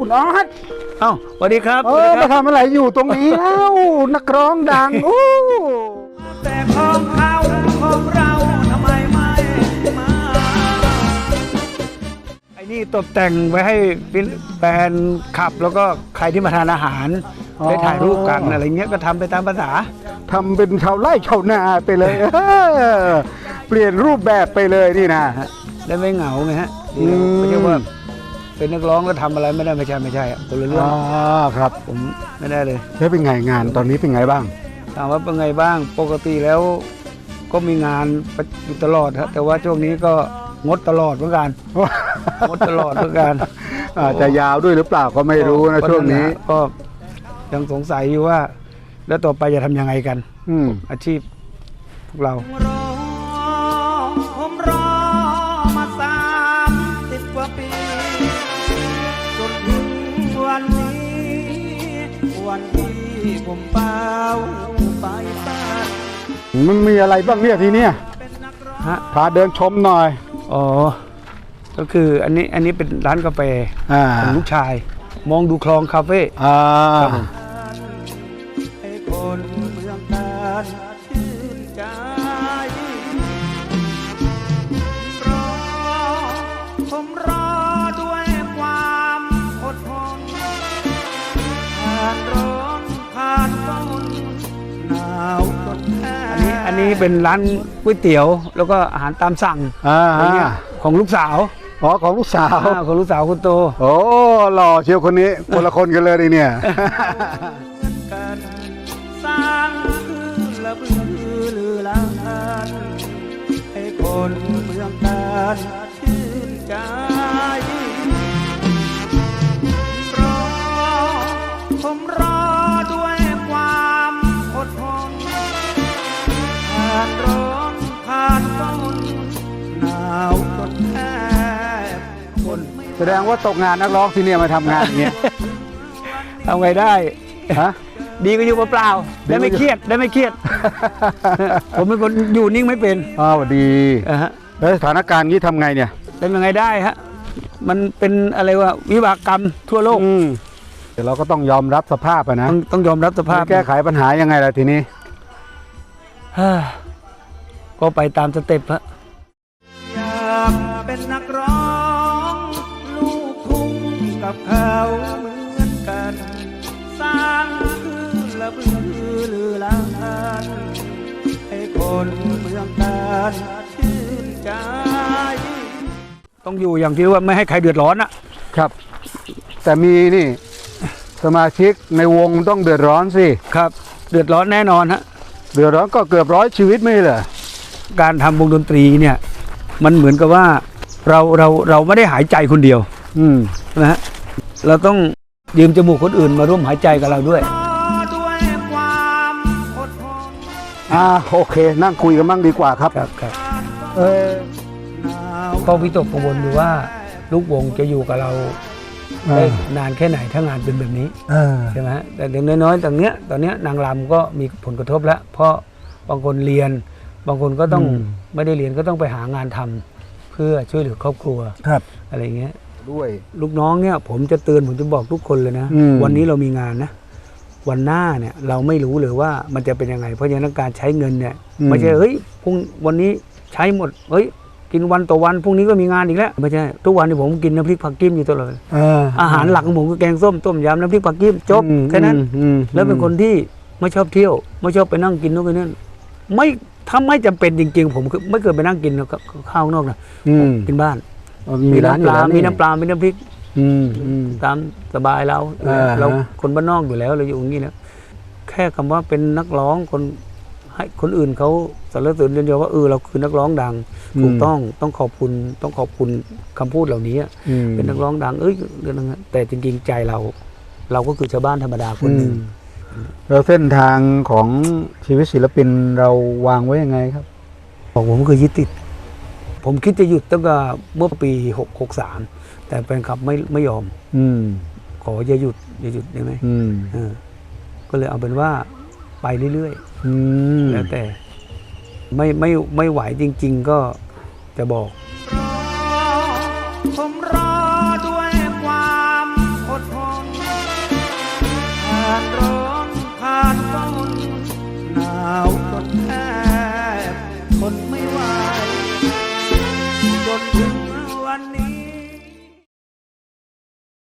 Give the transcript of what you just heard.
คุณออสเอ้าสวัสดีครับเอสวัสอดีคมารับทำอะไรอยู่ตรงนี้เอ้านักร้องดังอู้แต่ของเขาของเราทำไมไม่มาไอ้นี่ตกแต่งไว้ให้แฟนขับแล้วก็ใครที่มาทานอาหารได้ถ่ายรูปกันอะไรเงี้ยก็ทำไปตามภาษา ทำเป็นชาวไร่ชาวนาไปเลยเออเปลี่ยนรูปแบบไปเลยนี่นะ ได้ไม่เหงาไงฮะอืม ไม่ใช่ว่า เป็นนักร้องแล้วทำอะไรไม่ได้ไม่ใช่ไม่ใช่อะคนละเรื่องอ๋อครับผมไม่ได้เลยแล้วเป็นไงงานตอนนี้เป็นไงบ้างถามว่าเป็นไงบ้างปกติแล้ว ก็มีงานอยู่ตลอดฮะแต่ว่าช่วงนี้ก็งดตลอดเหมือนกันงดตลอดเหมือนกันอาจจะยาวด้วยหรือเปล่าก็ไม่รู้นะก็ช่วงนี้แหละก็ยังสงสัยอยู่ว่า แล้วต่อไปจะทำยังไงกัน อืมอาชีพพวกเรารอผมรอมา วันนี้วันที่ผมเป้าไปบ้านมันมีอะไรบ้างเนี่ยทีเนี้ยเป็นนักร้องฮะพาเดินชมหน่อย อ๋อ ก็คืออันนี้อันนี้เป็นร้านกาแฟอ่าของลูกชาย มองดูคลองคาเฟ่อ่าครับผม ให้คนเมืองการชื่นใจานร้อนผ่านฝนหนาวจนแทบอันนี้อันนี้เป็นร้านก๋วยเตี๋ยว แล้วก็อาหารตามสั่งอ่าอะไรเงี้ยของลูกสาวอ๋อของลูกสาวอ่าของลูกสาวคุณโต โอ้หล่อเชียวคนนี้คนละคนกันเลยดิเนี่ย กันสร้างคือละบือลือลานให้คนเมืองการชื่นใจ แสดงว่าตกงานนักร้องที่เนี่ยมาทำงานอย่างเงี้ย ทำไงได้ ฮะ ดีก็อยู่เปล่าๆได้ไม่เครียดได้ไม่เครียด ผมเป็นคนอยู่นิ่งไม่เป็นอ้าวดี อ่าฮะแล้วสถานการณ์นี้ทำไงเนี่ยเป็นยังไงได้ฮะ มันเป็นอะไรว่าวิบากกรรมทั่วโลกอืมเดี๋ยวเราก็ต้องยอมรับสภาพอะนะต้องต้องยอมรับสภาพ แก้ไขปัญหายังไงล่ะทีนี้ ฮ่าก็ไปตามสเต็ปฮะ กับเขาเหมือนกัน สร้างคือละบือลือลานให้คนเมืองการชื่นใจ ต้องอยู่อย่างที่ว่าไม่ให้ใครเดือดร้อนอะครับ แต่มีนี่สมาชิกในวงต้องเดือดร้อนสิ ครับ เดือดร้อนแน่นอนฮะ เดือดร้อนก็เกือบร้อยชีวิตไม่เหรอการทำวงดนตรีเนี่ย มันเหมือนกับว่าเราเราเราไม่ได้หายใจคนเดียวอืม นะฮะ เราต้องยืมจมูกคนอื่นมาร่วมหายใจกับเราด้วยรอด้วยความอดทนอ่าโอเค นั่งคุยกันบ้างดีกว่าครับครับครับเออหนาวก็วิตกกังวลอยู่ว่า ลูกวงจะอยู่กับเราเอได้อนานแค่ไหนถ้างานเป็นแบบนี้เออใช่ไหมฮะแต่อย่างน้อยๆตอนเนี้ยตอนเนี้ยนางรำก็มีผลกระทบแล้ว เพราะบางคนเรียน บางคนก็ต้องไม่ได้เรียนก็ต้องไปหางานทำเพื่อช่วยเหลือครอบครัวครับอะไรอย่างเงี้ย ด้วย ลูกน้องเนี่ย ผมจะเตือนผมจะบอกทุกคนเลยนะ อืม วันนี้เรามีงานนะ วันหน้าเนี่ย เราไม่รู้เลยว่ามันจะเป็นยังไง เพราะฉะนั้นการใช้เงินเนี่ยไม่ใช่เฮ้ยพรุ่งวันนี้ใช้หมดเฮ้ย กินวันต่อวันพรุ่งนี้ก็มีงานอีกแล้วไม่ใช่ทุกวันนี้ผมกินน้ำพริกผักกิ้มอยู่ตลอดเอออาหารหลักของผมคือแกงส้มต้มยำน้ำพริกผักกิ้มจบอืมแค่นั้น อืมแล้วเป็นคนที่ไม่ชอบเที่ยว ไม่ชอบไปนั่งกินนู่นกินนี่ไม่ถ้าไม่จำเป็นจริง ๆ ผมคือไม่เคยไปนั่งกินข้าวข้างนอกนะ อืม กินบ้าน มีร้านอยู่ปลาแล้วมีน้ำปลา มีน้ำพริกอืมอืม ตามสบายเราอ่าฮะ เราคนบ้านนอกอยู่แล้วเราอยู่อย่างนี้แล้วแค่คำว่าเป็นนักร้องคนให้คนอื่นเขาสรรเสริญเรียนเดียวว่าเออเราคือนักร้องดังถูกต้องต้องขอบคุณต้องขอบคุณคำพูดเหล่านี้อะอืมเป็นนักร้องดังเอ้ยเรื่องนั้นแต่จริงๆใจเรา เราก็คือชาวบ้านธรรมดาคนหนึ่ง อืมแล้วเส้นทางของชีวิตศิลปินเราวางไว้ยังไงครับบอกผมคือยึดติด ผมคิดจะหยุดตั้งแต่เมื่อปีหกหกสามแต่แฟนคลับไม่ไม่ยอม อืมขออย่าหยุดอย่าหยุดได้ไหมอืมเออก็เลยเอาเป็นว่าไปเรื่อยอืมๆแล้วแต่ ไม่ไม่ไม่ไหวจริง ๆ ก็จะบอกรอผมรอด้วยความอดทนานร้อนผ่านฝนหนาวจนแทบทนไม่ไหว